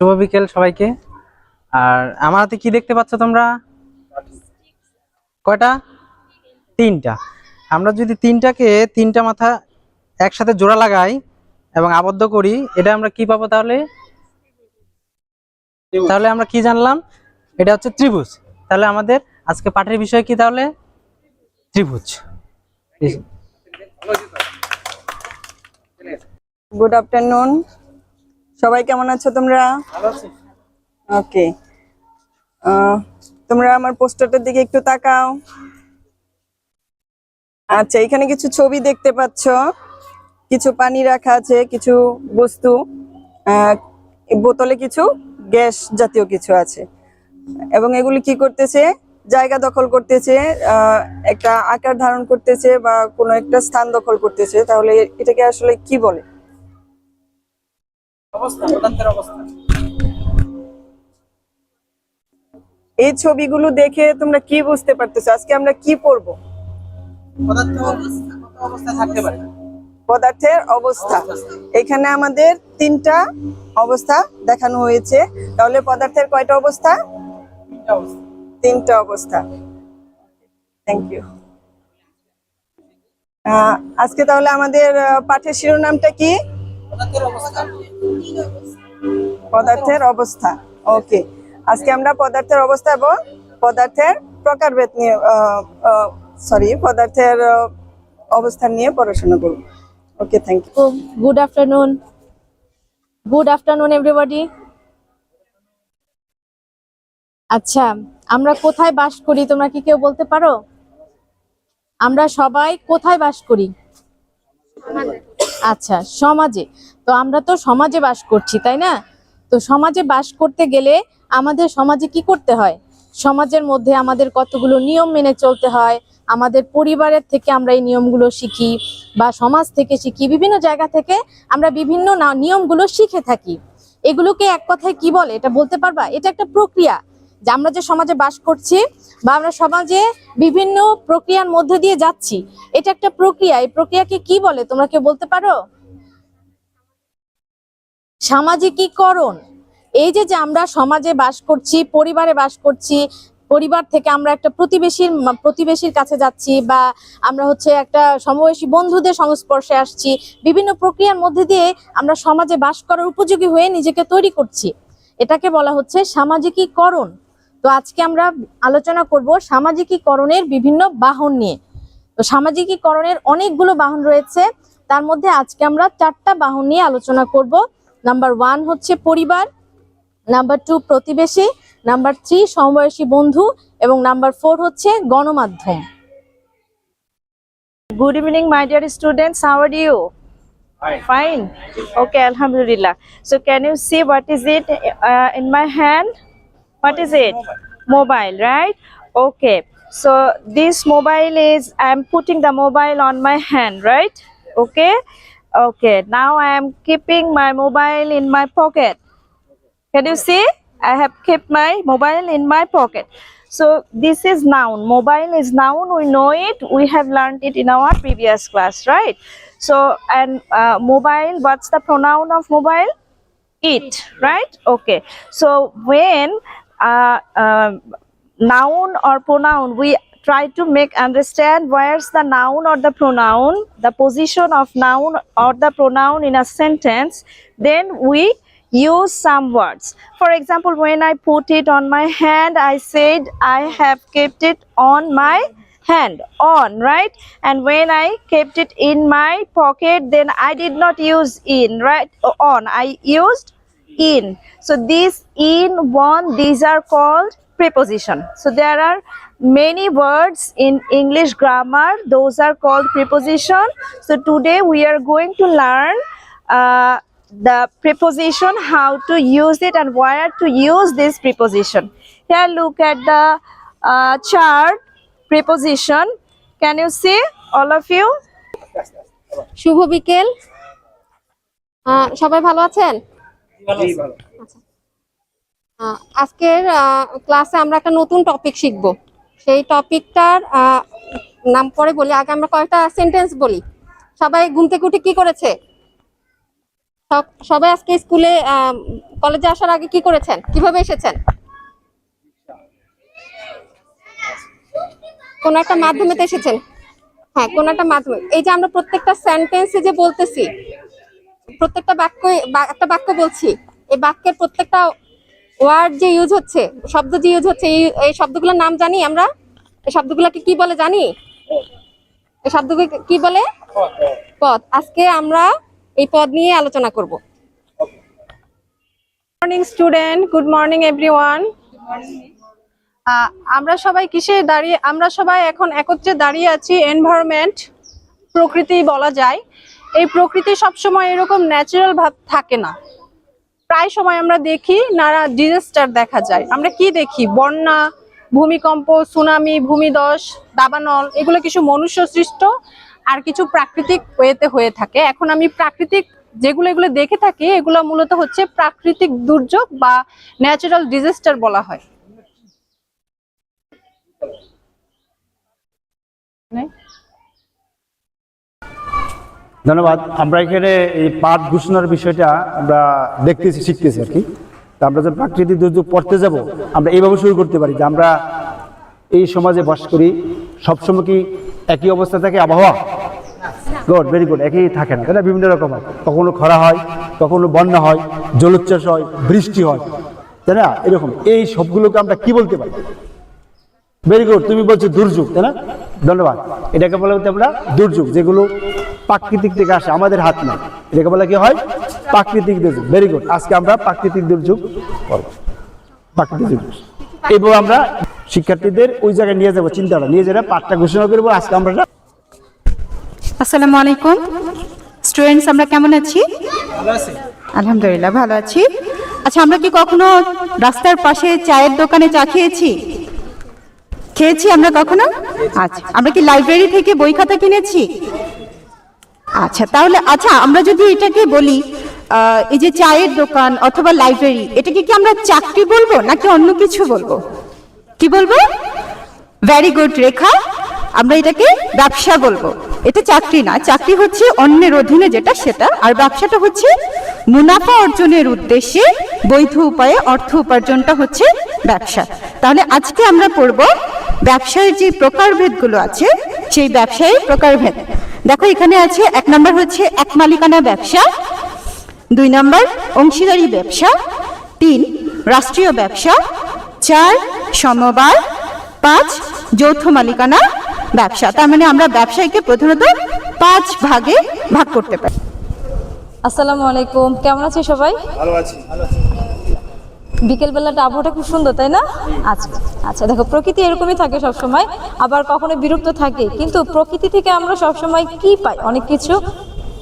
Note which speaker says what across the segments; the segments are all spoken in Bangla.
Speaker 1: শুভ বিকেল সবাইকে। আর আমার হাতে কি দেখতে পাচ্ছ তোমরা? কয়টা? তিনটা। আমরা যদি তিনটাকে তিনটা মাথা একসাথে জোড়া লাগাই এবং আবদ্ধ করি, এটা আমরা কি পাবো তাহলে? তাহলে আমরা কি জানলাম? এটা হচ্ছে ত্রিভুজ। তাহলে আমাদের আজকে পাঠের বিষয় কি তাহলে? ত্রিভুজ।
Speaker 2: গুড আফটারনুন সবাই কেমন আছো তোমরা? ওকে তোমরা আমার পোস্টারটার দিকে একটু তাকাও। আচ্ছা এখানে কিছু ছবি দেখতে পাচ্ছ। কিছু পানি রাখা আছে কিছু বস্তু। বোতলে কিছু গ্যাস জাতীয় কিছু আছে। এবং এগুলি কি করতেছে? জায়গা দখল করতেছে আহ, একটা আকার ধারণ করতেছে বা কোনো একটা স্থান দখল করতেছে। তাহলে এটাকে আসলে কি বলে? এই ছবিগুলো দেখে তোমরা কি বুঝতে পারতেছো? আজকে আমরা কি পড়ব? পদার্থের অবস্থা এখানে আমাদের তিনটা অবস্থা দেখানো হয়েছে। তাহলে পদার্থের কয়টা অবস্থা? তিনটা অবস্থা। থ্যাংক ইউ আজকে তাহলে আমাদের পাঠের শিরোনামটা কি? পদার্থের অবস্থা। ওকে আজকে আমরা পদার্থের অবস্থা এবং পদার্থের প্রকারভেদ নিয়ে সরি পদার্থের অবস্থান নিয়ে পড়াশোনা করব। Okay thank you
Speaker 3: good afternoon good afternoon everybody আচ্ছা আমরা কোথায় বাস করি তোমরা কি কেউ বলতে পারো? আমরা সবাই কোথায় বাস করি? আচ্ছা সমাজে। তো আমরা তো সমাজে বাস করছি, তাই না? তো সমাজে বাস করতে গেলে আমাদের সমাজে কি করতে হয়? সমাজের মধ্যে আমাদের কতগুলো নিয়ম মেনে চলতে হয়? আমাদের পরিবারের থেকে আমরা এই নিয়মগুলো শিখি বা সমাজ থেকে শিখি, বিভিন্ন জায়গা থেকে আমরা বিভিন্ন নিয়মগুলো শিখে থাকি। এগুলোকে এক কথায় কি বলে? এটা বলতে পারবা? এটা একটা প্রক্রিয়া। যে আমরা যে সমাজে বাস করছি বা আমরা সমাজে বিভিন্ন প্রক্রিয়ার মধ্যে দিয়ে যাচ্ছি, এটা একটা প্রক্রিয়া। এই প্রক্রিয়াকে কি বলে? তোমরা কেউ বলতে পারো? সামাজিকীকরণ। এই যে যে আমরা সমাজে বাস করছি, পরিবারে বাস করছি, পরিবার থেকে আমরা একটা প্রতিবেশীর প্রতিবেশীর কাছে যাচ্ছি বা আমরা হচ্ছে একটা সমবয়সী বন্ধুদের সংস্পর্শে আসছি, বিভিন্ন প্রক্রিয়ার মধ্যে দিয়ে আমরা সমাজে বাস করার উপযোগী হয়ে নিজেকে তৈরি করছি। এটাকে বলা হচ্ছে সামাজিকীকরণ। তো আজকে আমরা আলোচনা করব সামাজিকীকরণের বিভিন্ন বাহন নিয়ে তো সামাজিকীকরণের অনেকগুলো বাহন রয়েছে তার মধ্যে আজকে আমরা চারটা বাহন নিয়ে আলোচনা করব নাম্বার ওয়ান হচ্ছে পরিবার নাম্বার টু প্রতিবেশী নাম্বার থ্রি সমবয়সী বন্ধু এবং নাম্বার ফোর হচ্ছে গণমাধ্যম
Speaker 4: good evening students. How are you? Fine. Okay, Alhamdulillah. So, can you see what is it uh, in my hand? What is it? Mobile, right? Okay. So, this mobile is, I am putting the mobile on my hand, right? Okay. Okay. Now I am keeping my mobile in my pocket. Can you see? I have kept my mobile in my pocket. So this is noun. Mobile is noun. We know it. We have learned it in our previous class, right? So and uh, mobile. What's the pronoun of mobile? It, right? Okay. So when uh, uh, noun or pronoun, we try to make understand where's the noun or the pronoun, the position of noun or the pronoun in a sentence, then we use some words. For example, when I put it on my hand, I said I have kept it on my hand. On right? And when i kept it in my pocket then i did not use in right? On. I used in so this in one these are called preposition so there are many words in english grammar those are called preposition so today we are going to learn uh, the preposition how to use it and where to use this preposition here look at the uh, chart preposition can you see all of you
Speaker 3: শুভ বিকেল আহ, সবাই ভালো আছেন আহ, আজকের আহ, ক্লাসে আমরা একটা নতুন টপিক শিখব। সেই টপিকটার আহ, নাম পরে বলি। আগে আমরা কয়েকটা সেন্টেন্স বলি। সবাই ঘুম থেকে উঠে কি করেছে?
Speaker 5: সব- সবাই আজকে স্কুলে কলেজে আসার আগে কি করেছেন? কীভাবে এসেছেন? কোন একটা মাধ্যমে এসেছেন। হ্যাঁ কোন একটা মাধ্যমে। এই যে আমরা প্রত্যেকটা সেন্টেন্সে যে বলতেছি প্রত্যেকটা বাক্য একটা বাক্য বলছি, এই বাক্যের প্রত্যেকটা ওয়ার্ড যে ইউজ হচ্ছে, শব্দ যে ইউজ হচ্ছে, এই এই শব্দগুলোর নাম জানি আমরা? এই শব্দগুলোকে কি বলে জানি? এই শব্দগুলো কি বলে? পদ আজকে আমরা এই পদ নিয়ে আলোচনা করব।
Speaker 6: Morning student good morning everyone আমরা সবাই কিসে দাঁড়িয়ে, আমরা সবাই এখন একত্রে দাঁড়িয়ে আছি এনভায়রনমেন্ট প্রকৃতি বলা যায়। এই প্রকৃতি সবসময় এরকম ন্যাচারাল ভাব থাকে না। প্রায় সময় আমরা দেখি নানা ডিজাস্টার দেখা যায়। আমরা কি দেখি? বন্যা, ভূমিকম্প সুনামি ভূমিধস, দাবানল, এগুলো কিছু মনুষ্য সৃষ্ট আর কিছু প্রাকৃতিক ওয়েতে হয়ে থাকে। এখন আমি প্রাকৃতিক যেগুলো এগুলো দেখে থাকি, এগুলো মূলত হচ্ছে প্রাকৃতিক দুর্যোগ বা ন্যাচারাল ডিজাস্টার বলা হয়।
Speaker 7: ধন্যবাদ। আমরা এখানে এই পাঠ ঘোষণার বিষয়টা আমরা দেখতেছি, শিখতেছি আর কি। তা আমরা যখন প্রাকৃতিক দুর্যোগ পড়তে যাব, আমরা এইভাবে শুরু করতে পারি যে আমরা এই সমাজে বাস করি, সবসময় কি একই অবস্থা থাকে আবহাওয়া? গুড ভেরি গুড একই থাকে না? তাই বিভিন্ন রকম হয়। কখনো খরা হয়, কখনো বন্যা হয়, জলোচ্ছ্বাস হয়, বৃষ্টি হয়, তাই না? এরকম। এই সবগুলোকে আমরা কি বলতে পারি? ভেরি গুড তুমি বলছো দুর্যোগ, তাই না? ধন্যবাদ। এটাকে বলা হচ্ছে আমরা দুর্যোগ, যেগুলো প্রাকৃতিক থেকে আসে আমাদের হাত নেই এটাকে বলে কি হয়? প্রাকৃতিক দুর্যোগ ভেরি গুড আজকে আমরা প্রাকৃতিক দুর্যোগ করব। প্রাকৃতিক দুর্যোগ এবং আমরা শিক্ষার্থীদের ওই জায়গায় নিয়ে যাব চিন্তাটা। নিয়ে যারা পাঠটা ঘোষণা করব। আজকে আমরা
Speaker 8: আসসালামু আলাইকুম। স্টুডেন্টস আমরা কেমন আছি? আলহামদুলিল্লাহ ভালো আছি। আচ্ছা আমরা কি কখনো রাস্তার পাশে চায়ের দোকানে চা খেয়েছি? খেয়েছি আমরা কখনো? আচ্ছা আমরা কি লাইব্রেরি থেকে বই খাতা কিনেছি? আচ্ছা তাহলে আচ্ছা আমরা যদি এটাকে বলি এই যে চায়ের দোকান অথবা লাইব্রেরি এটাকে কি আমরা চাকরি বলব নাকি অন্য কিছু বলব? কি বলব? Very good Rekha. আমরা এটাকে ব্যবসা বলব। এটা চাকরি না, চাকরি হচ্ছে অন্যের অধীনে যেটা, সেটা। আর ব্যবসাটা হচ্ছে মুনাফা অর্জনের উদ্দেশ্যে বৈধ উপায়ে অর্থ উপার্জনটা হচ্ছে ব্যবসা। তাহলে আজকে আমরা পড়ব ব্যবসায়ের যে প্রকারভেদগুলো আছে, সেই ব্যবসায়ী প্রকারভেদ। দেখো এখানে আছে এক নম্বর হচ্ছে এক মালিকানা ব্যবসা দুই নম্বর অংশীদারি ব্যবসা তিন রাষ্ট্রীয় ব্যবসা চার সমবায় পাঁচ যৌথ মালিকানা ব্যবসা। তার মানে আমরা ব্যবসায়ীকে প্রধানত পাঁচ ভাগে ভাগ করতে পারি।
Speaker 9: আসসালামু আলাইকুম। কেমন আছে সবাই?
Speaker 7: ভালো আছি।
Speaker 9: বিকেল বেলাটা আবহাওয়াটা খুব সুন্দর তাই না? আচ্ছা আচ্ছা দেখো প্রকৃতি এরকমই থাকে সব সময় আবার কখনো বিরক্ত থাকে। কিন্তু প্রকৃতি থেকে আমরা সব সময় কি পাই? অনেক কিছু।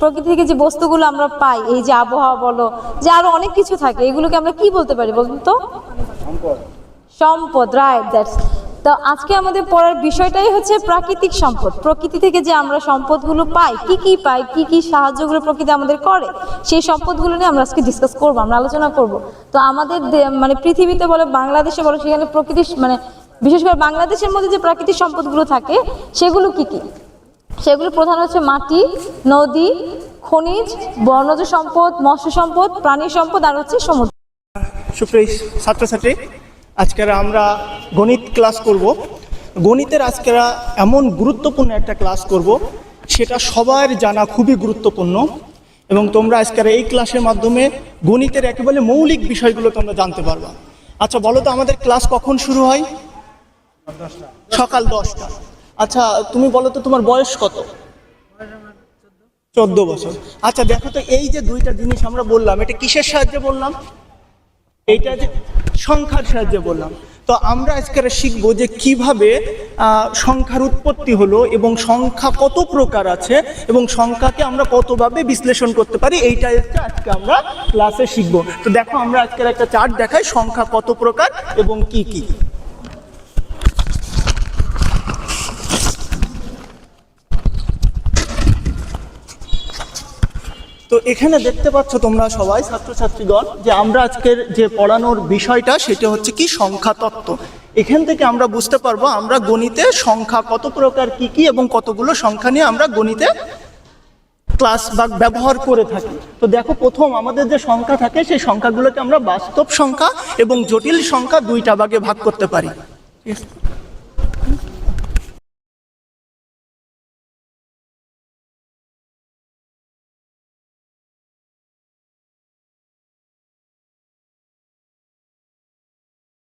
Speaker 9: প্রকৃতি থেকে যে বস্তুগুলো আমরা পাই এই যে আবহাওয়া বলো যে আরও অনেক কিছু থাকে এগুলোকে আমরা কি বলতে পারি বলুন তো? সম্পদ। রাইট দ্যাটস তো আজকে আমাদের পড়ার বিষয়টাই হচ্ছে প্রাকৃতিক সম্পদ। প্রকৃতি থেকে যে আমরা সম্পদগুলো পাই, কি কি পাই, কি কি সাহায্যগুলো প্রকৃতি আমাদের করে, সেই সম্পদগুলো নিয়ে আমরা আজকে ডিসকাস করব, আমরা আলোচনা করব। তো আমাদের মানে পৃথিবীতে বলো, বাংলাদেশে বলো, সেখানে প্রকৃতি মানে বিশেষ করে বাংলাদেশের মধ্যে যে প্রাকৃতিক সম্পদগুলো থাকে, সেগুলো কি কি? সেগুলো প্রধান হচ্ছে মাটি, নদী, খনিজ বর্ণজ সম্পদ, মৎস্য সম্পদ, প্রাণী সম্পদ, আর হচ্ছে সমুদ্র।
Speaker 10: সুপ্রিয় ছাত্রছাত্রী আজকের আমরা গণিত ক্লাস করব। গণিতের আজকেরা এমন গুরুত্বপূর্ণ একটা ক্লাস করব, সেটা সবার জানা খুবই গুরুত্বপূর্ণ এবং তোমরা আজকের এই ক্লাসের মাধ্যমে গণিতের একেবারে মৌলিক বিষয়গুলো তোমরা জানতে পারবা। আচ্ছা বলো তো আমাদের ক্লাস কখন শুরু হয়? সকাল দশটা। আচ্ছা তুমি বলো তো তোমার বয়স কত? চোদ্দ বছর। আচ্ছা দেখো তো এই যে দুইটা জিনিস আমরা বললাম, এটা কিসের সাহায্যে বললাম? এইটা যে সংখ্যার সাহায্যে বললাম। তো আমরা আজকে শিখব যে কীভাবে সংখ্যার উৎপত্তি হলো এবং সংখ্যা কত প্রকার আছে এবং সংখ্যাকে আমরা কতভাবে বিশ্লেষণ করতে পারি, এইটা আজকে আমরা ক্লাসে শিখব। তো দেখো আমরা আজকের একটা চার্ট দেখাই, সংখ্যা কত প্রকার এবং কি কি। তো এখানে দেখতে পাচ্ছ তোমরা সবাই, ছাত্রছাত্রীগণ, যে আমরা আজকের যে পড়ানোর বিষয়টা, সেটা হচ্ছে কি সংখ্যা তত্ত্ব এখান থেকে আমরা বুঝতে পারব আমরা গণিতে সংখ্যা কত প্রকার কি কি এবং কতগুলো সংখ্যা নিয়ে আমরা গণিতে ক্লাস বা ব্যবহার করে থাকি তো দেখো, প্রথম আমাদের যে সংখ্যা থাকে, সেই সংখ্যাগুলোকে আমরা বাস্তব সংখ্যা এবং জটিল সংখ্যা দুইটা ভাগে ভাগ করতে পারি?